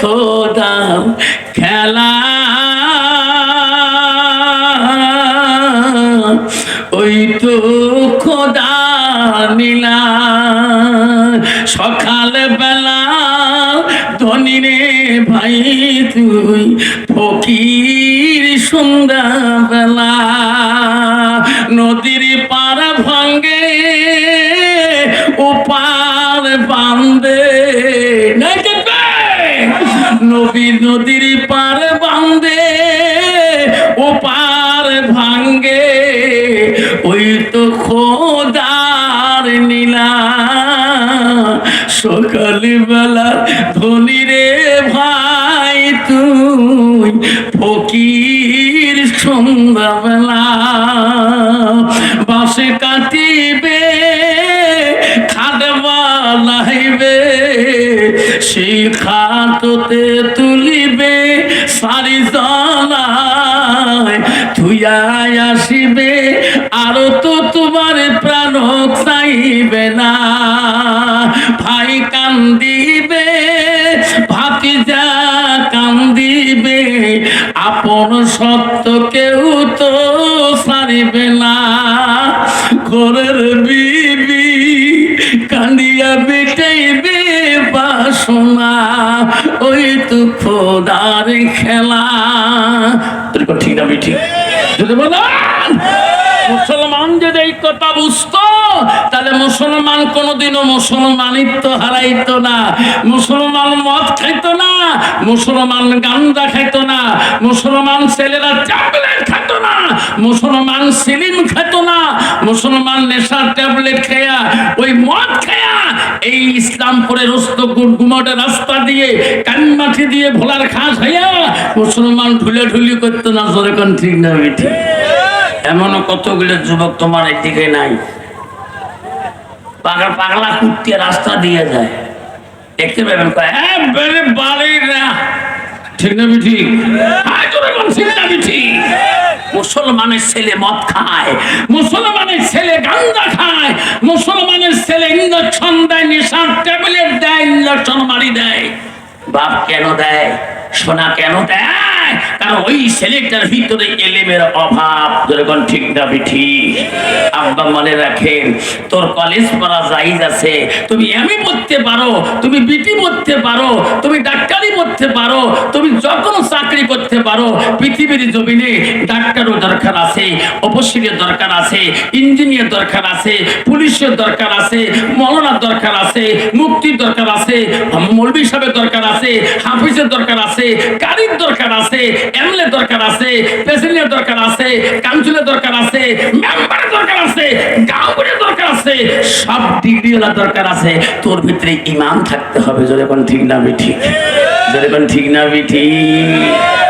খোদা খেলা ওই তো খোদা নীলা সকাল বেলা ধনী রে ভাই, তুই ফকির সন্ধ্যা বেলা নদীর পার ভাঙ্গে, ওপার বান্ধে? নবী নদীর পার ও পার ভাঙ্গে। ওই তো খোদার নীলা সকাল বেলা ধনী রে ভাই তুই ফকির সন্ধ্যাবেলা। বাসে কাটিবে খাদে বানাইবে সেই খাততে তুলিবে সারি জলায় থুয়াই আসিবে, আরও তো তোমার প্রাণ চাইবে না। ভাই কান্দিবে, ভাতিজা কান্দিবে, আপন সত্য কেউ তো সারিবে না। ঘরের বিবি বাসনা ওই তো খোদার খেলা। ঠিক না ঠিক। যদি বলেন, মুসলমান যদি এই কথা বুঝতো, তাহলে মুসলমান কোনোদিনও মুসলমানিত্ব হারাইতো না, মুসলমান মদ খাইতো না, মুসলমান গান্দা খাইতো না, মুসলমান ছেলেরা ট্যাবলেট খাইতো না, মুসলমান সিলিম খেত না, মুসলমান নেশার ট্যাবলেট খেয়া ওই মদ খেয়া এই ইসলামপুরের রস্ত গুমটের রাস্তা দিয়ে কানমাটি দিয়ে ভোলার খাস হইয়া মুসলমান ঢুলে ঢুলি করতো না জোরে কোন ঠিক না ঠিক। এমনও কতগুলো যুবক তোমার এদিকে নাই। পাগলা পাগলা কুত্তিয়ে রাস্তা দিয়ে যায়। দেখতে পাবেন হ্যাঁ বাড়ি না ঠিক না বল, ঠিক? না ঠিক? মুসলমানের ছেলে মদ খায় মুসলমানের ছেলে গান্দা খায় মুসলমানের ছেলে বাপ কেন দেয়? সোনা কেন দেয়? কারণ ওই ছেলেটার ভিতরে এলেমের অভাব। যেরকম ঠিক আব্বা মনে রাখেন, তোর কলেজ পড়া জাইজ আছে। তুমি এমই পড়তে পারো, তুমি বিটি পড়তে পারো, তুমি ডাক্তারি পড়তে পারো, তুমি যখন চাকরি পারো পৃথিবীর জমিনে ডাক্তারও দরকার আছে অবশ্যই দরকার আছে ইঞ্জিনিয়ার দরকার আছে পুলিশের দরকার আছে মলনার দরকার আছে মুক্তির দরকার আছে মৌলবী সাহেবের দরকার আছে হাফিজের দরকার আছে গাড়ির দরকার আছে এমএলএ দরকার আছে প্রেসিডেন্টের দরকার আছে কাউন্সিলের দরকার আছে মেম্বারের দরকার আছে গাঁওয়ের দরকার আছে সব ডিগ্রিওয়ালা দরকার আছে তোর ভিতরে ইমান থাকতে হবে যদি যখন ঠিক না বি ঠিক যখন ঠিক না বি ঠিক